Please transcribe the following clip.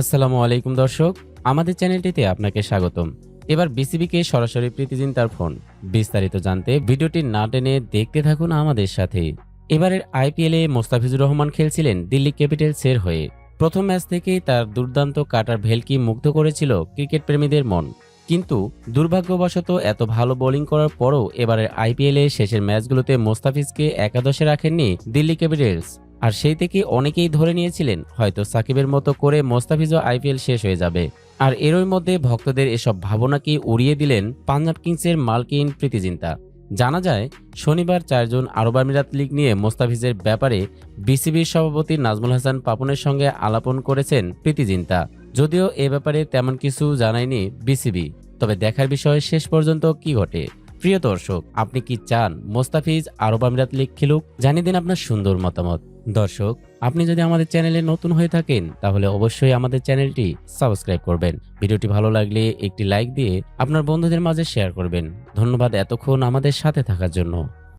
আসসালামু আলাইকুম, দর্শক। আমাদের চ্যানেলটিতে আপনাকে স্বাগতম। এবার বিসিবিকে সরাসরি প্রীতিজিন তার ফোন। বিস্তারিত জানতে ভিডিওটি না টেনে দেখতে থাকুন আমাদের সাথে। এবারের আইপিএলে মোস্তাফিজুর রহমান খেলছিলেন দিল্লি ক্যাপিটালসের হয়ে। প্রথম ম্যাচ থেকেই তার দুর্দান্ত কাটার ভেলকি মুগ্ধ করেছিল ক্রিকেট প্রেমীদের মন। কিন্তু দুর্ভাগ্যবশত এত ভালো বোলিং করার পরও এবারের আইপিএলে শেষের ম্যাচগুলোতে মোস্তাফিজকে একাদশে রাখেননি দিল্লি ক্যাপিটালস। আর সেই থেকে অনেকেই ধরে নিয়েছিলেন, হয়তো সাকিবের মতো করে মোস্তাফিজও আইপিএল শেষ হয়ে যাবে। আর এরই মধ্যে ভক্তদের এসব ভাবনাকে উড়িয়ে দিলেন পাঞ্জাব কিংসের মালকিন প্রীতিজিন্তা। জানা যায়, শনিবার চারজন আরব আমিরাত লিগ নিয়ে মোস্তাফিজের ব্যাপারে বিসিবির সভাপতি নাজমুল হাসান পাপনের সঙ্গে আলাপন করেছেন প্রীতিজিন্তা। যদিও এ ব্যাপারে তেমন কিছু জানায়নি বিসিবি। তবে দেখার বিষয় শেষ পর্যন্ত কি ঘটে? প্রিয় দর্শক, আপনি কি চান মোস্তাফিজ আরব আমিরাত লিগ খেলুক? জানিয়ে দিন আপনার সুন্দর মতামত। দর্শক, আপনি যদি আমাদের চ্যানেলে নতুন হয়ে থাকেন, তাহলে অবশ্যই আমাদের চ্যানেলটি সাবস্ক্রাইব করবেন। ভিডিওটি ভালো লাগলে একটি লাইক দিয়ে আপনার বন্ধুদের মাঝে শেয়ার করবেন। ধন্যবাদ এতক্ষণ আমাদের সাথে থাকার জন্য।